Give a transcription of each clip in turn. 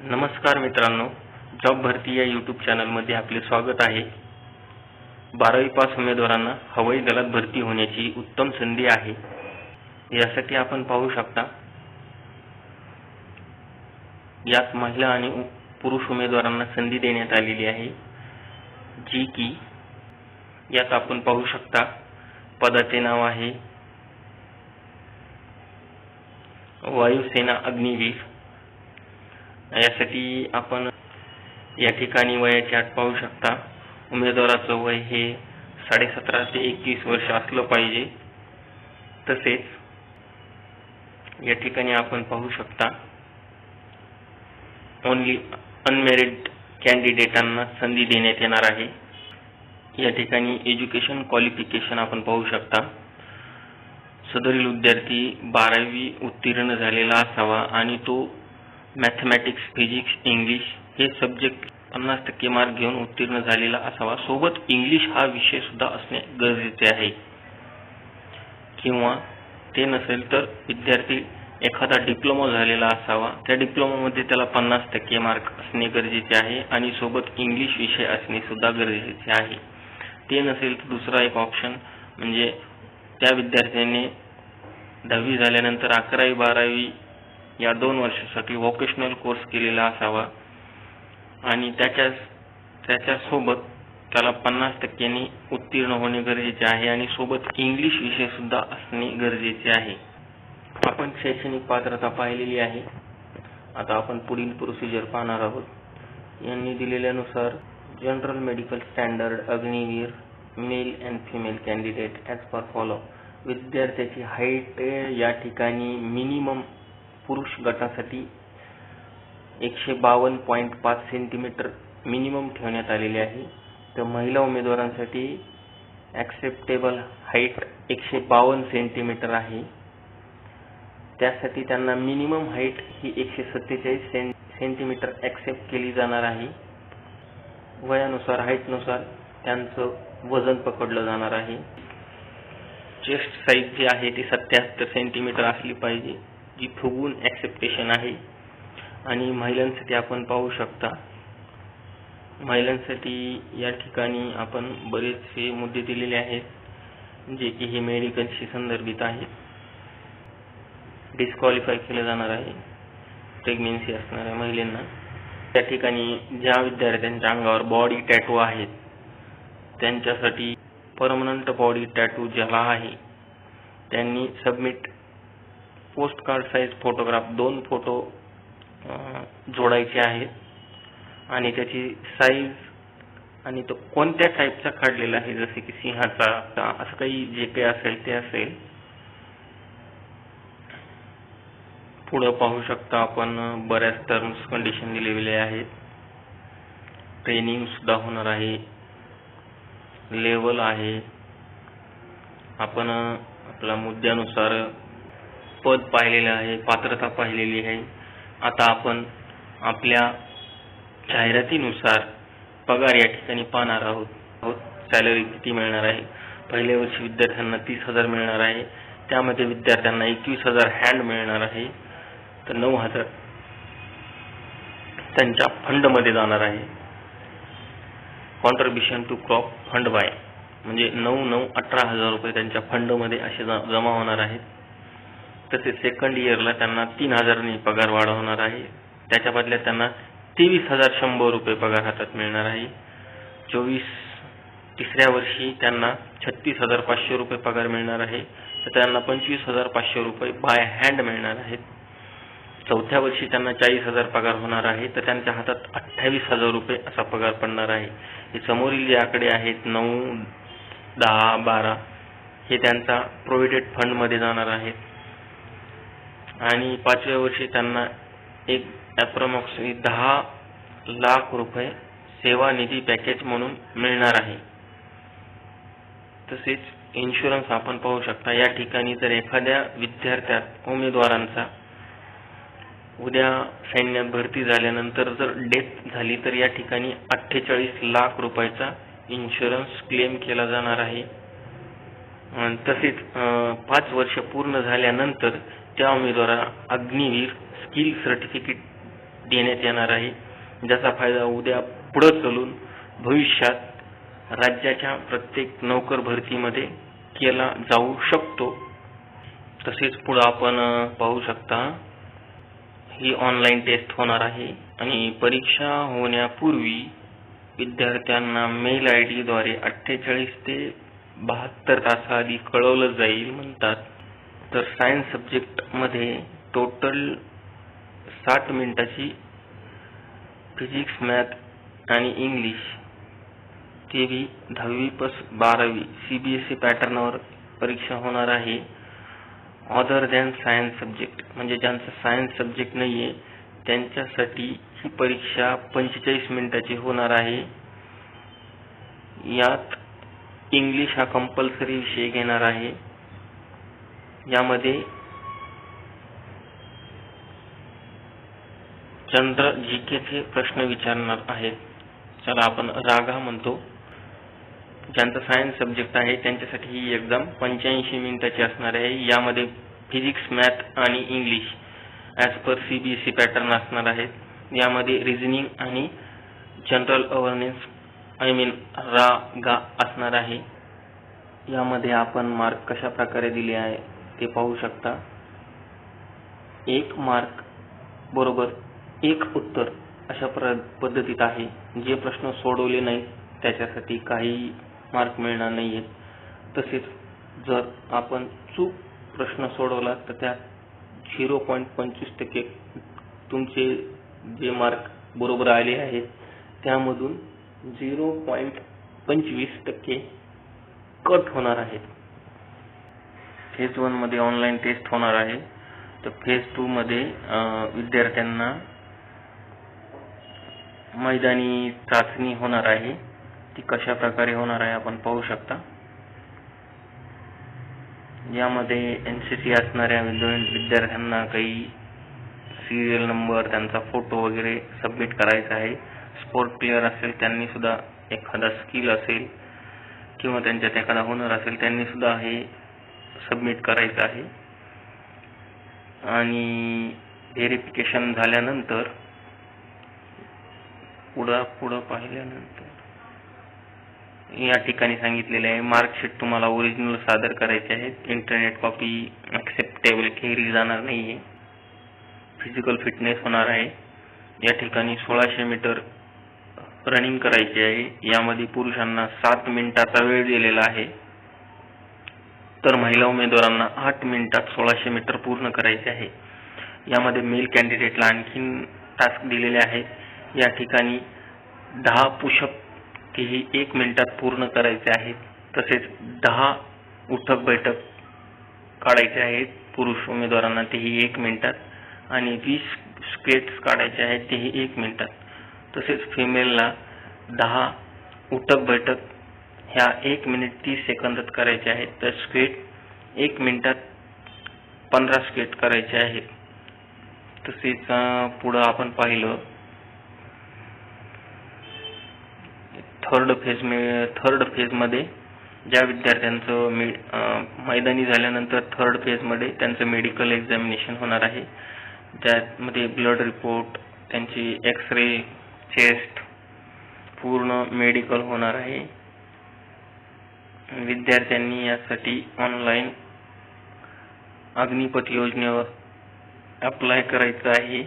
नमस्कार मित्रांनो जॉब भरती या यूट्यूब चॅनलमध्ये आपले स्वागत आहे. बारावी पास उमेदवारांना हवाई दलात भरती होण्याची उत्तम संधी आहे. यासाठी आपण पाहू शकता यात महिला आणि पुरुष उमेदवारांना संधी देण्यात आलेली आहे. जी की यात आपण पाहू शकता पदाचे नाव आहे वायुसेना अग्निवीर यासाठी आपण या ठिकाणी वयाची अट पाहू शकता. उमेदवाराचं वय हे साडेसतरा ते एकवीस वर्ष असलं पाहिजे. तसेच या ठिकाणी आपण पाहू शकता ओनली अनमेरिड कॅन्डिडेटांना संधी देण्यात येणार आहे. या ठिकाणी एज्युकेशन क्वालिफिकेशन आपण पाहू शकता. सदरील विद्यार्थी बारावी उत्तीर्ण झालेला असावा आणि तो मॅथमॅटिक्स फिजिक्स इंग्लिश हे सब्जेक्ट पन्नास टक्के मार्क घेऊन उत्तीर्ण झालेला असावा. सोबत इंग्लिश हा विषय सुद्धा असणे गरजेचे आहे. किंवा ते नसेल तर विद्यार्थी एखादा डिप्लोमा झालेला असावा. त्या डिप्लोमामध्ये त्याला पन्नास टक्के मार्क असणे गरजेचे आहे आणि सोबत इंग्लिश विषय असणे सुद्धा गरजेचे आहे. ते नसेल तर दुसरा एक ऑप्शन म्हणजे त्या विद्यार्थ्याने दहावी झाल्यानंतर अकरावी बारावी या दोन वर्षासाठी व्होकेशनल कोर्स केलेला असावा. आणि त्याच्या त्याच्यासोबत त्याला पन्नास टक्क्यांनी उत्तीर्ण होणे गरजेचे आहे आणि सोबत इंग्लिश विषय सुद्धा असणे गरजेचे आहे. आपण शैक्षणिक पात्रता पाहिलेली आहे. आता आपण पुढील प्रोसिजर पाहणार आहोत. यांनी दिलेल्यानुसार general medical standard Agniveer male and female candidate as per follow विद्यार्थ्याची हाईट या ठिकाणी मिनिमम पुरुष गटासाठी एकशे बावन्न पॉईंट पाच सेंटीमीटर मिनिमम ठेवण्यात आलेली आहे. तर महिला उमेदवारांसाठी ॲक्सेप्टेबल हाईट एकशे बावन्न सेंटीमीटर आहे. त्यासाठी त्यांना मिनिमम हाईट ही एकशे सत्तेचाळीस सें सेंटीमीटर ॲक्सेप्ट केली जाणार आहे. वयानुसार हाईटनुसार त्यांचं वजन पकडलं जाणार आहे. चेस्ट साईज जी आहे ती सत्याहत्तर सेंटीमीटर असली पाहिजे. जी फुगून ॲक्सेप्टेशन आहे. आणि महिलांसाठी आपण पाहू शकता महिलांसाठी या ठिकाणी आपण बरेचसे मुद्दे दिलेले आहेत जे की हे मेडिकलशी संदर्भित आहेत डिस्क्वालिफाय केलं जाणार आहे प्रेग्नेन्सी असणाऱ्या महिलांना. त्या ठिकाणी ज्या विद्यार्थ्यांच्या अंगावर बॉडी टॅटू आहेत त्यांच्यासाठी परमनंट बॉडी टॅटू ज्याला आहे त्यांनी submit post card size photograph दोन फोटो जोडायचे आहेत. आणि त्याची साईज आणि तो कोणत्या टाईपचा काढलेला आहे जसे की सिंहाचा असं काही जे काही असेल ते असेल. पुढं पाहू शकता आपण बऱ्याच टर्म्स कंडिशन दिलेले आहेत. ट्रेनिंग सुद्धा होणार आहे. लेवल आहे. आपण आपल्या मुद्द्यानुसार पद पाहिलेलं आहे पात्रता पाहिलेली आहे. आता आपण आपल्या जाहिरातीनुसार पगार या ठिकाणी पाहणार आहोत. आहोत सॅलरी किती मिळणार आहे? पहिल्या वर्षी विद्यार्थ्यांना तीस हजार मिळणार आहे. त्यामध्ये विद्यार्थ्यांना एकवीस हजार हँड मिळणार आहे. तर नऊ हजार त्यांच्या फंडमध्ये जाणार आहे. Contribution to crop fund by म्हणजे नऊ नऊ अठरा हजार रुपये त्यांच्या फंडमध्ये असे ज- जमा होणार आहेत. तसेच सेकंड इयरला त्यांना तीन हजारांनी पगार वाढ होणार आहे. त्याच्या बदल्यात त्यांना तेवीस हजार शंभर रुपये पगार हातात मिळणार आहे. चोवीस तिसऱ्या वर्षी त्यांना छत्तीस हजार पाचशे रुपये पगार मिळणार आहे. तर त्यांना पंचवीस हजार पाचशे रुपये बाय हँड मिळणार आहेत. चौथ्या वर्षी त्यांना चाळीस हजार पगार होणार आहे. तर त्यांच्या हातात अठ्ठावीस हजार रुपये असा पगार पडणार आहे. हे समोरील जे आकडे आहेत नऊ दहा बारा. हे त्यांचा प्रोव्हिडेड फंडमध्ये जाणार आहेत. आणि पाचव्या वर्षी त्यांना एक अप्रॉक्सिमेटली दहा लाख रुपये सेवा निधी पॅकेज म्हणून मिळणार आहे. तसेच इन्शुरन्स आपण पाहू शकता या ठिकाणी जर एखाद्या विद्यार्थ्यात उमेदवारांचा उद्या सैन्यात भरती झाल्यानंतर जर डेथ झाली तर या ठिकाणी अठ्ठेचाळीस लाख रुपयाचा इन्शुरन्स क्लेम केला जाणार आहे. तसेच पाच वर्ष पूर्ण झाल्यानंतर त्या उमेदवाराला अग्निवीर स्किल सर्टिफिकेट देण्यात येणार आहे. ज्याचा फायदा उद्या पुढं चालून भविष्यात राज्याच्या प्रत्येक नोकर भरतीमध्ये केला जाऊ शकतो. तसेच पुढं आपण पाहू शकता ही ऑनलाईन टेस्ट होणार आहे आणि परीक्षा होण्यापूर्वी विद्यार्थ्यांना मेल आय डीद्वारे अठ्ठेचाळीस ते बहात्तर तासाआधी कळवलं जाईल म्हणतात. तर सायन्स सब्जेक्टमध्ये टोटल साठ मिनिटाची फिजिक्स मॅथ आणि इंग्लिश ते बी दहावी पास बारावी सी बी एस ई पॅटर्नवर परीक्षा होणार आहे. अदर दॅन सायन्स सब्जेक्ट म्हणजे ज्यांचा सायन्स सब्जेक्ट नाही आहे त्यांच्यासाठी ही परीक्षा पंचेचाळीस मिनिटाची होणार आहे. यात इंग्लिश हा कंपल्सरी विषय घेणार आहे. यामध्ये चंद्र जी केचे प्रश्न विचारणार आहेत. चला आपण रागा म्हणतो. ज्यांचा सायन्स सब्जेक्ट आहे त्यांच्यासाठी ही एक्झाम पंच्याऐंशी मिनिटाची असणार आहे. यामध्ये फिजिक्स मॅथ आणि English as per C B S C pattern असणार आहेत. यामध्ये रिझनिंग आणि जनरल अवेअरनेस आय मीन रा गा असणार आहे. यामध्ये आपण मार्क कशा प्रकारे दिले आहे ते पाहू शकता. एक मार्क बरोबर एक उत्तर अशा प्र पद्धतीत आहे. जे प्रश्न सोडवले नाही त्याच्यासाठी काही मार्क मिळणार नाही आहेत तसेच जर आपण चूक प्रश्न सोडवला तर त्यात झिरो पॉईंट पंचवीस टक्के तुमचे जे मार्क बरोबर आले आहेत त्यामधून झिरो पॉईंट पंचवीस टक्के कट होणार आहेत फेज वनमध्ये ऑनलाईन टेस्ट होणार आहे. तर फेज टूमध्ये विद्यार्थ्यांना मैदानी चाचणी होणार आहे. ती कशा प्रकारे होणार आहे आपण पाहू शकता. यामध्ये एन सी सी असणाऱ्या विद्यार्थ्यांना काही सिरियल नंबर त्यांचा फोटो वगैरे सबमिट करायचा आहे. स्पोर्ट प्लेअर असेल त्यांनी सुद्धा एखादा स्किल असेल किंवा त्यांच्यात एखादा हुनर असेल त्यांनी सुद्धा हे सबमिट करायचं आहे. आणि व्हेरिफिकेशन झाल्यानंतर पुढं पुढं पाहिल्यानंतर या ठिकाणी सांगितलेले आहे मार्कशीट तुम्हाला ओरिजिनल सादर करायचे आहेत. इंटरनेट कॉपी ॲक्सेप्टेबल केली जाणार नाही आहे फिजिकल फिटनेस होणार आहे. या ठिकाणी सोळाशे मीटर रनिंग करायची आहे. यामध्ये पुरुषांना सात मिनिटाचा वेळ दिलेला आहे. तर महिला उमेदवारांना आठ मिनिटात सोळाशे मीटर पूर्ण करायचे आहे. यामध्ये मेल कॅन्डिडेटला आणखीन टास्क दिलेले आहेत या ठिकाणी दहा पुशअप तेही एक मिनिटात पूर्ण करायचे आहेत तसेच दहा उठक बैठक काढायचे आहेत पुरुष उमेदवारांना तेही एक मिनिटात आणि वीस स्केट्स काढायचे आहेत तेही एक मिनिटात. तसेच फिमेलला दहा उठक बैठक ह्या एक मिनिट तीस सेकंदात करायचे आहेत. तर स्केट एक मिनिटात पंधरा स्केट करायचे आहेत. तसेच पुढं आपण पाहिलं थर्ड फेज थर्ड फेजमध्ये ज्या विद्यार्थ्यांचं मे मैदानी झाल्यानंतर थर्ड फेजमध्ये त्यांचं मेडिकल एक्झामिनेशन होणार आहे. त्यामध्ये ब्लड रिपोर्ट त्यांची एक्स रे चेस्ट पूर्ण मेडिकल होणार आहे. विद्यार्थ्यांनी यासाठी ऑनलाईन अग्निपथ योजनेवर अप्लाय करायचं आहे.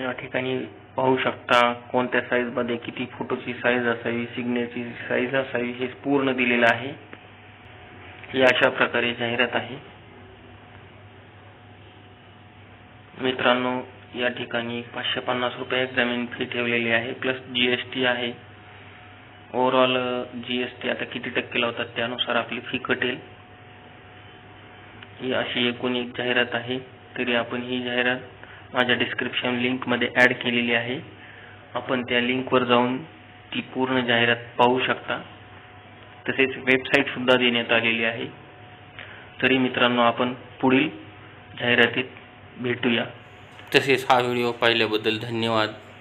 या ठिकाणी पाहू शकता कोणत्या साईजमध्ये किती फोटोची साईज असावी सिग्नेचरची साईज असावी हे पूर्ण दिलेलं आहे. ही अशा प्रकारे जाहिरात आहे. मित्रांनो या ठिकाणी पाचशे पन्नास रुपये एक्झामिन फी ठेवलेली आहे प्लस जी एस टी आहे. ओव्हरऑल जी एस टी आता किती टक्के लावतात त्यानुसार आपली फी कटेल. ही अशी एकूण एक जाहिरात आहे. तरी आपण ही जाहिरात माझ्या डिस्क्रिप्शन लिंकमध्ये ॲड केलेली आहे. आपण त्या लिंकवर जाऊन ती पूर्ण जाहिरात पाहू शकता. तसेच वेबसाईट सुद्धा देण्यात आलेली आहे. तरी मित्रांनो आपण पुढील जाहिरातीत भेटूया. तसेच हा व्हिडिओ पाहिल्याबद्दल धन्यवाद.